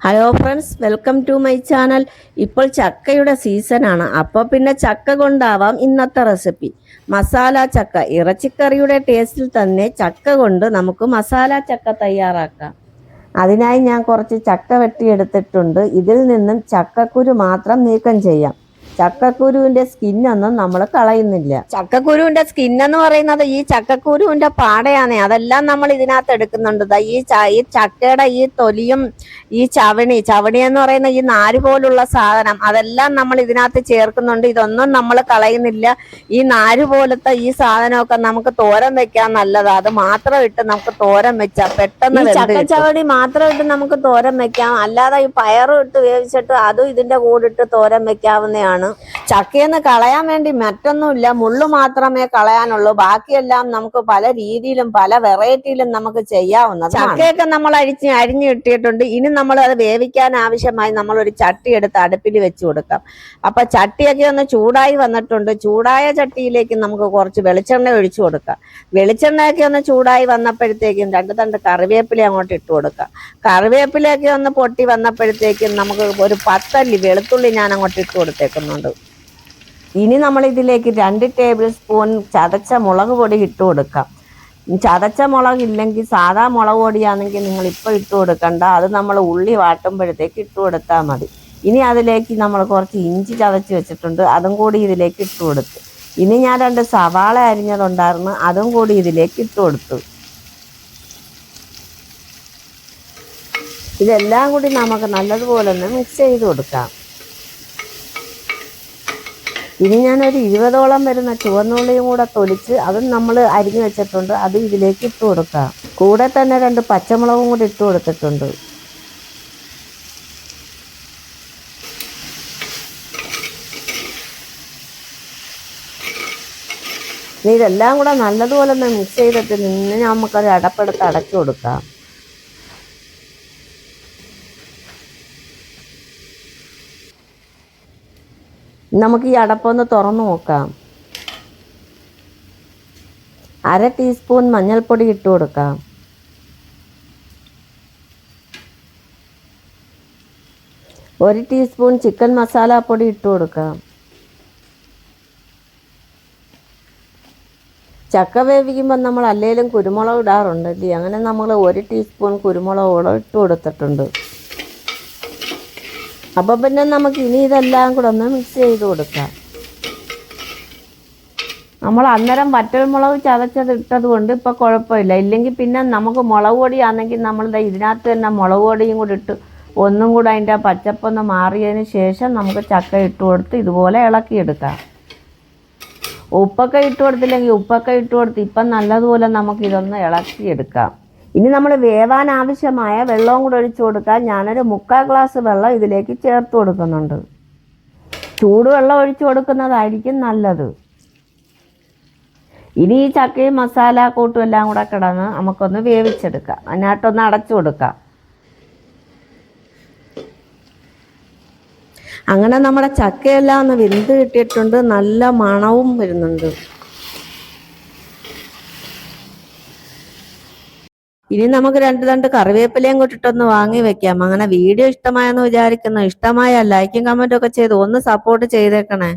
Hello friends welcome to my channel ഇപ്പോൾ ചക്കയുടെ സീസണാണ് അപ്പോൾ പിന്നെ ചക്ക കൊണ്ടാവാം ഇന്നത്തെ റെസിപ്പി മസാല ചക്ക. ഇറച്ചിക്കറിയുടെ ടേസ്റ്റിൽ തന്നെ ചക്ക കൊണ്ട് നമുക്ക് മസാല ചക്ക തയ്യാറാക്കാം. അതിനായി ഞാൻ കുറച്ച് ചക്ക വെട്ടിയെടുത്തിട്ടുണ്ട്. ഇതിൽ നിന്നും ചക്കക്കുരു മാത്രം നീക്കം ചെയ്യാം. ചക്കക്കുരുവിന്റെ സ്കിന്നൊന്നും നമ്മൾ കളയുന്നില്ല. ചക്കക്കുരുവിന്റെ സ്കിന്നെന്ന് പറയുന്നത് ഈ ചക്കക്കുരുവിന്റെ പാടയാണ്. അതെല്ലാം നമ്മൾ ഇതിനകത്ത് എടുക്കുന്നുണ്ട്. ഈ ഈ ചക്കയുടെ ഈ തൊലിയും ഈ ചവണി ചവണി എന്ന് പറയുന്ന ഈ നാര് പോലുള്ള സാധനം അതെല്ലാം നമ്മൾ ഇതിനകത്ത് ചേർക്കുന്നുണ്ട്. ഇതൊന്നും നമ്മൾ കളയുന്നില്ല. ഈ നാര് പോലത്തെ ഈ സാധനമൊക്കെ നമുക്ക് തോരൻ വെക്കാൻ നല്ലതാ. അത് മാത്രം ഇട്ട് നമുക്ക് തോരൻ വെച്ചാൽ പെട്ടെന്ന് ചക്കച്ചവടി മാത്രം ഇട്ട് നമുക്ക് തോരൻ വെക്കാം. അല്ലാതെ ഈ പയറും ഇട്ട് വേവിച്ചിട്ട് അതും ഇതിന്റെ കൂടെ ഇട്ട് തോരൻ വെക്കാവുന്നതാണ്. ചക്കയെന്ന് കളയാൻ വേണ്ടി മറ്റൊന്നുമില്ല. മുള്ളു മാത്രമേ കളയാനുള്ളൂ. ബാക്കിയെല്ലാം നമുക്ക് പല രീതിയിലും പല വെറൈറ്റിയിലും നമുക്ക് ചെയ്യാവുന്നത് ചക്കയൊക്കെ നമ്മൾ അഴിച്ച് അരിഞ്ഞു കിട്ടിയിട്ടുണ്ട്. ഇനി നമ്മൾ അത് വേവിക്കാൻ ആവശ്യമായി നമ്മൾ ഒരു ചട്ടി എടുത്ത് അടുപ്പിൽ വെച്ച് കൊടുക്കാം. അപ്പൊ ചട്ടിയൊക്കെ ഒന്ന് ചൂടായി വന്നിട്ടുണ്ട്. ചൂടായ ചട്ടിയിലേക്ക് നമുക്ക് കുറച്ച് വെളിച്ചെണ്ണ ഒഴിച്ചു കൊടുക്കാം. വെളിച്ചെണ്ണയൊക്കെ ഒന്ന് ചൂടായി വന്നപ്പോഴത്തേക്കും രണ്ട് തണ്ട് കറിവേപ്പില അങ്ങോട്ട് ഇട്ട് കൊടുക്കാം. കറിവേപ്പിലയൊക്കെ ഒന്ന് പൊട്ടി വന്നപ്പോഴത്തേക്കും നമുക്ക് ഒരു പത്തല്ലി വെളുത്തുള്ളി ഞാൻ അങ്ങോട്ട് ഇട്ട് കൊടുത്തേക്കുന്നുണ്ട് ഇനി നമ്മൾ ഇതിലേക്ക് രണ്ട് ടേബിൾ സ്പൂൺ ചതച്ച മുളക് പൊടി ഇട്ട് കൊടുക്കാം. ചതച്ച മുളക് ഇല്ലെങ്കിൽ സാധാ മുളക് പൊടിയാണെങ്കിൽ നിങ്ങൾ ഇപ്പോൾ ഇട്ട് കൊടുക്കണ്ട. അത് നമ്മൾ ഉള്ളി വാട്ടുമ്പോഴത്തേക്ക് ഇട്ട് കൊടുത്താൽ മതി. ഇനി അതിലേക്ക് നമ്മൾ കുറച്ച് ഇഞ്ചി ചതച്ച് വെച്ചിട്ടുണ്ട്. അതും കൂടി ഇതിലേക്ക് ഇട്ട് കൊടുത്തു. ഇനി ഞാൻ രണ്ട് സവാള അരിഞ്ഞതുണ്ടായിരുന്നു. അതും കൂടി ഇതിലേക്ക് ഇട്ട് കൊടുത്തു. ഇതെല്ലാം കൂടി നമുക്ക് നല്ലതുപോലെ ഒന്ന് മിക്സ് ചെയ്ത് കൊടുക്കാം. ഇനി ഞാനൊരു ഇരുപതോളം വരുന്ന ചുവന്നുള്ളിയും കൂടെ തൊലിച്ച് അതും നമ്മൾ അരിഞ്ഞു വെച്ചിട്ടുണ്ട്. അത് ഇതിലേക്ക് ഇട്ട് കൊടുക്കാം. കൂടെ തന്നെ രണ്ട് പച്ചമുളകും കൂടി ഇട്ട് കൊടുത്തിട്ടുണ്ട്. ഇതെല്ലാം കൂടെ നല്ലതുപോലെ ഒന്ന് മിക്സ് ചെയ്തിട്ട് നിന്ന് നമുക്കൊരു അടപ്പെടുത്ത് അടച്ചു കൊടുക്കാം. നമുക്ക് ഈ അടപ്പൊന്ന് തുറന്നു നോക്കാം. അര ടീസ്പൂൺ മഞ്ഞൾപ്പൊടി ഇട്ട് കൊടുക്കാം. ഒരു ടീസ്പൂൺ ചിക്കൻ മസാല പൊടി ഇട്ട് കൊടുക്കാം. ചക്ക വേവിക്കുമ്പോൾ നമ്മൾ അല്ലേലും കുരുമുളക് ഇടാറുണ്ട് അല്ലേ അങ്ങനെ നമ്മൾ ഒരു ടീസ്പൂൺ കുരുമുളക് ഇട്ട് കൊടുത്തിട്ടുണ്ട്. അപ്പൊ പിന്നെ നമുക്ക് ഇനി ഇതെല്ലാം കൂടെ ഒന്ന് മിക്സ് ചെയ്ത് കൊടുക്കാം. നമ്മൾ അന്നേരം വറ്റൽമുളക് ചതച്ചത് ഇട്ടത് കൊണ്ട് ഇപ്പൊ കുഴപ്പമില്ല. ഇല്ലെങ്കിൽ പിന്നെ നമുക്ക് മുളക് പൊടിയാണെങ്കിൽ നമ്മൾ ദേ ഇതിനകത്ത് തന്നെ മുളക് പൊടിയും കൂടി ഇട്ട് ഒന്നും കൂടെ അതിന്റെ പച്ചപ്പൊന്ന് മാറിയതിന് ശേഷം നമുക്ക് ചക്ക ഇട്ട് കൊടുത്ത് ഇതുപോലെ ഇളക്കിയെടുക്കാം. ഉപ്പൊക്കെ ഇട്ട് കൊടുത്തില്ലെങ്കിൽ ഉപ്പൊക്കെ ഇട്ട് കൊടുത്ത് ഇപ്പം നല്ലതുപോലെ നമുക്കിതൊന്ന് ഇളക്കിയെടുക്കാം. ഇനി നമ്മൾ വേവാൻ ആവശ്യമായ വെള്ളവും കൂടെ ഒഴിച്ചു കൊടുക്കാൻ ഞാനൊരു മുക്കാൽ ഗ്ലാസ് വെള്ളം ഇതിലേക്ക് ചേർത്ത് കൊടുക്കുന്നുണ്ട്. ചൂടുവെള്ളം ഒഴിച്ചു കൊടുക്കുന്നതായിരിക്കും നല്ലത്. ഇനി ഈ ചക്കയും മസാല കൂട്ടും എല്ലാം കൂടെ കിടന്ന് നമുക്കൊന്ന് വേവിച്ചെടുക്കാം. അതിനകത്തൊന്ന് അടച്ചു കൊടുക്കാം. അങ്ങനെ നമ്മുടെ ചക്കയെല്ലാം ഒന്ന് വെന്ത് കിട്ടിയിട്ടുണ്ട്. നല്ല മണവും വരുന്നുണ്ട്. ഇനി നമുക്ക് രണ്ട് രണ്ട് കറിവേപ്പിലയും കൂട്ടിട്ടൊന്ന് വാങ്ങി വെക്കാം. അങ്ങനെ വീഡിയോ ഇഷ്ടമായെന്ന് വിചാരിക്കുന്നു. ഇഷ്ടമായ ലൈക്കും കമന്റും ഒക്കെ ചെയ്ത് ഒന്ന് സപ്പോർട്ട് ചെയ്തേക്കണേ.